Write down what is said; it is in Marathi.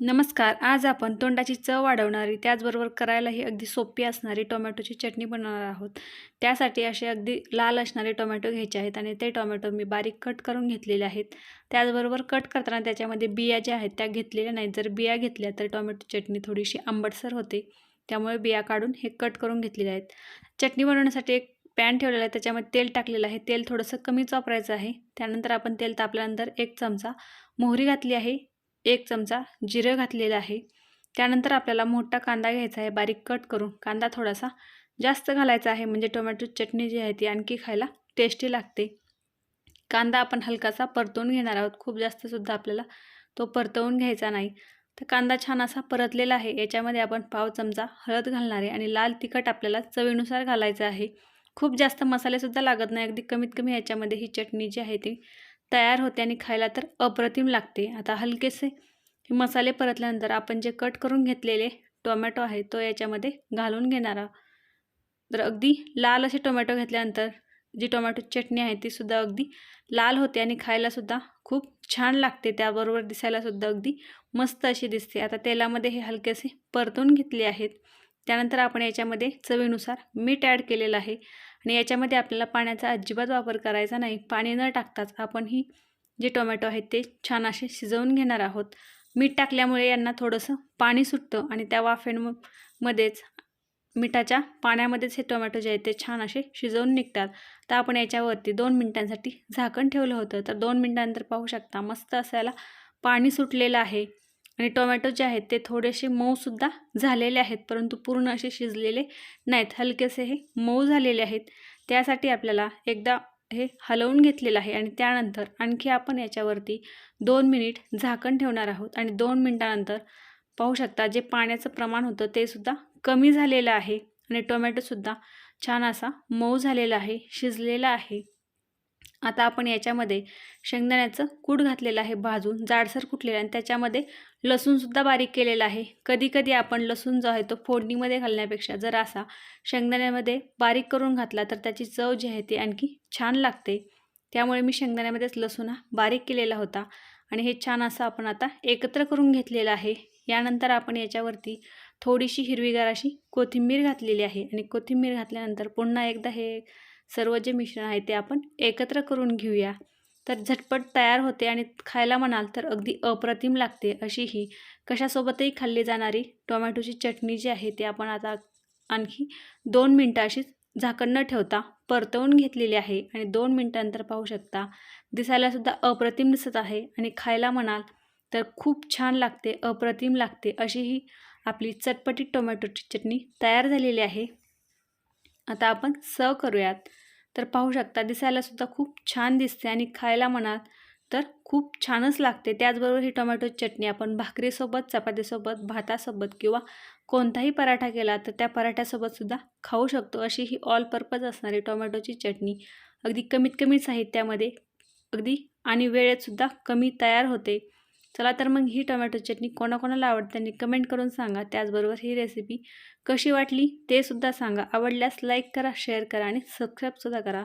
नमस्कार. आज आपण तोंडाची चव वाढवणारी त्याचबरोबर करायलाही अगदी सोपी असणारी टोमॅटोची चटणी बनवणार आहोत. त्यासाठी असे अगदी लाल असणारे टोमॅटो घ्यायचे आहेत आणि ते टोमॅटो मी बारीक कट करून घेतलेले आहेत. त्याचबरोबर कट करताना त्याच्यामध्ये बिया ज्या आहेत त्या घेतलेल्या नाहीत. जर बिया घेतल्या तर टोमॅटो चटणी थोडीशी आंबटसर होते. त्यामुळे बिया काढून हे कट करून घेतलेले आहेत. चटणी बनवण्यासाठी एक पॅन ठेवलेला आहे. त्याच्यामध्ये तेल टाकलेलं आहे. तेल थोडंसं कमीच वापरायचं आहे. त्यानंतर आपण तेल तापल्यानंतर एक चमचा मोहरी घातली आहे. एक चमचा जिरं घातलेलं आहे. त्यानंतर आपल्याला मोठा कांदा घ्यायचा आहे. बारीक कट करून कांदा थोडासा जास्त घालायचा आहे. म्हणजे टोमॅटो चटणी जी आहे ती आणखी खायला टेस्टी लागते. कांदा आपण हलकासा परतवून घेणार आहोत. खूप जास्तसुद्धा आपल्याला तो परतवून घ्यायचा नाही. तर कांदा छान असा परतलेला आहे. याच्यामध्ये आपण पाव चमचा हळद घालणार आहे आणि लाल तिखट आपल्याला चवीनुसार घालायचं आहे. खूप जास्त मसालेसुद्धा लागत नाही. अगदी कमीत कमी याच्यामध्ये ही चटणी जी आहे ती तयार होते आणि खायला तर अप्रतिम लागते. आता हलकेसे मसाले परतल्यानंतर आपण जे कट करून घेतलेले टोमॅटो आहे तो याच्यामध्ये घालून घेणार आहोत. तर अगदी लाल असे टोमॅटो घेतल्यानंतर जी टोमॅटो चटणी आहे तीसुद्धा अगदी लाल होते आणि खायलासुद्धा खूप छान लागते. त्याबरोबर दिसायलासुद्धा अगदी मस्त अशी दिसते. आता तेलामध्ये हे हलकेसे परतून घेतले आहेत. त्यानंतर आपण याच्यामध्ये चवीनुसार मीठ ॲड केलेलं आहे. आणि याच्यामध्ये आपल्याला पाण्याचा अजिबात वापर करायचा नाही. पाणी न टाकताच आपण ही जे टोमॅटो आहेत ते छान असे शिजवून घेणार आहोत. मीठ टाकल्यामुळे यांना थोडंसं पाणी सुटतं आणि त्या वाफेमध्येच मिठाच्या पाण्यामध्येच हे टोमॅटो जे आहेत ते छान असे शिजवून निघतात. तर आपण याच्यावरती दोन मिनटांसाठी झाकण ठेवलं होतं. तर दोन मिनटानंतर पाहू शकता मस्त असायला पाणी सुटलेलं आहे. आणि टोमॅटो जे आहेत ते थोडेसे मऊसुद्धा झालेले आहेत परंतु पूर्ण असे शिजलेले नाहीत. हलकेसे हे मऊ झालेले आहेत. त्यासाठी आपल्याला एकदा हे हलवून घेतलेलं आहे आणि त्यानंतर आणखी आपण याच्यावरती दोन मिनिट झाकण ठेवणार आहोत. आणि दोन मिनटानंतर पाहू शकता जे पाण्याचं प्रमाण होतं ते सुद्धा कमी झालेलं आहे. आणि टोमॅटोसुद्धा छान असा मऊ झालेला आहे शिजलेला आहे. आता आपण याच्यामध्ये शेंगदाण्याचं कूट घातलेलं आहे भाजून जाडसर कुटलेलं आणि त्याच्यामध्ये लसूणसुद्धा बारीक केलेलं आहे. कधी कधी आपण लसूण जो आहे तो फोडणीमध्ये घालण्यापेक्षा जर असा शेंगदाण्यामध्ये बारीक करून घातला तर त्याची चव जी आहे ती आणखी छान लागते. त्यामुळे मी शेंगदाण्यामध्येच लसूण हा बारीक केलेला होता आणि हे छान असं आपण आता एकत्र करून घेतलेलं आहे. यानंतर आपण याच्यावरती थोडीशी हिरवीगार अशी कोथिंबीर घातलेली आहे आणि कोथिंबीर घातल्यानंतर पुन्हा एकदा हे सर्व जे मिश्रण आहे ते आपण एकत्र करून घेऊया. तर झटपट तयार होते आणि खायला म्हणाल तर अगदी अप्रतिम लागते अशी ही. कशासोबतही खाल्ली जाणारी टोमॅटोची चटणी जी आहे ती आपण आता आणखी दोन मिनटं अशी झाकण न ठेवता परतवून घेतलेली आहे आणि दोन मिनटानंतर पाहू शकता. दिसायलासुद्धा अप्रतिम दिसत आहे आणि खायला म्हणाल तर खूप छान लागते अप्रतिम लागते अशी ही आपली चटपटीत टोमॅटोची चटणी तयार झालेली आहे. आता आपण सर्व करूयात. तर पाहू शकता दिसायलासुद्धा खूप छान दिसते आणि खायला म्हणाल तर खूप छानच लागते. त्याचबरोबर ही टोमॅटो चटणी आपण भाकरीसोबत चपातीसोबत भातासोबत किंवा कोणताही पराठा केला तर त्या पराठ्यासोबतसुद्धा खाऊ शकतो. अशी ही ऑल पर्पज असणारी टोमॅटोची चटणी अगदी कमीत कमी साहित्यामध्ये अगदी आणि वेळेतसुद्धा कमी तयार होते. चला तर मग ही टोमॅटो चटणी कोणाकोणाला आवडते आणि कमेंट करून सांगा. त्याचबरोबर ही रेसिपी कशी वाटली ते सुद्धा सांगा. आवडल्यास लाईक करा शेअर करा आणि सबस्क्राईबसुद्धा करा.